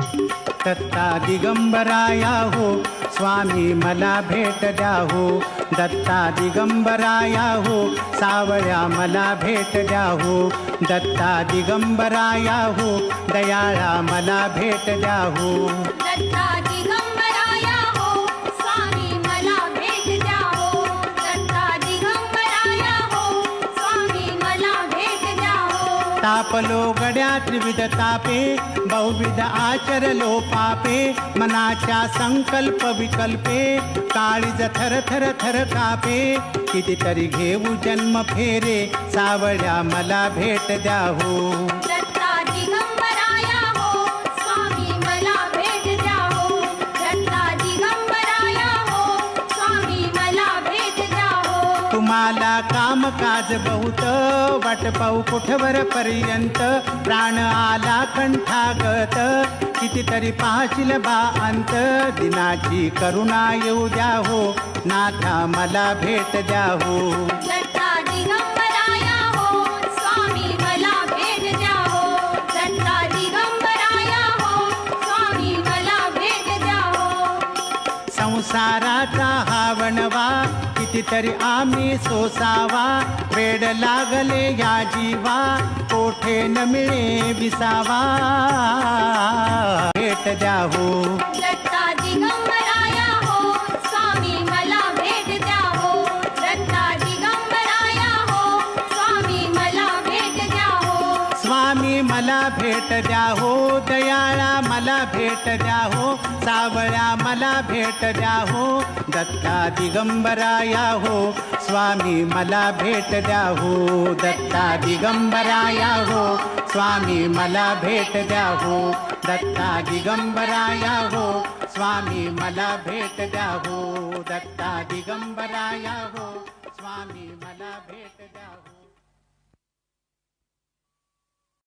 दत्ता दिगंबराया हो स्वामी मला भेट द्या हो. दत्ता दिगंबराया हो सावळ्या मला भेट द्या हो. दत्ता दिगंबराया हो दयाळा मला भेट द्या हो. तापलो गड्या त्रिविध तापे बहुविध आचरलो पापे मनाच्या संकल्प विकल्पे काळीज थर थर थर कापे. कितीतरी घेऊ जन्म फेरे सावळ्या मला भेट द्या हो मला कामकाज बहुत वाट पाहू कुठवर पर्यंत? प्राण आला कंठागत. कितीतरी पाहशील बा अंत. दिनाची करुणा येऊ द्या हो. नाथा मला भेट द्या हो. संसाराचा हा वणवा. कितीतरी आम्ही सोसावा. वेड लागले या जीवा. कोठे न मिळे विसावा. भेट द्या हो भेट द्या हो दयाळा मला भेट द्या हो. सावळ्या मला भेट द्या हो. दत्ता दिगंबराया हो. स्वामी मला भेट द्या हो. दत्ता दिगंबराया हो. स्वामी मला भेट द्या हो. दत्ता दिगंबराया हो. स्वामी मला भेट द्या हो. दत्ता दिगंबराया हो. स्वामी मला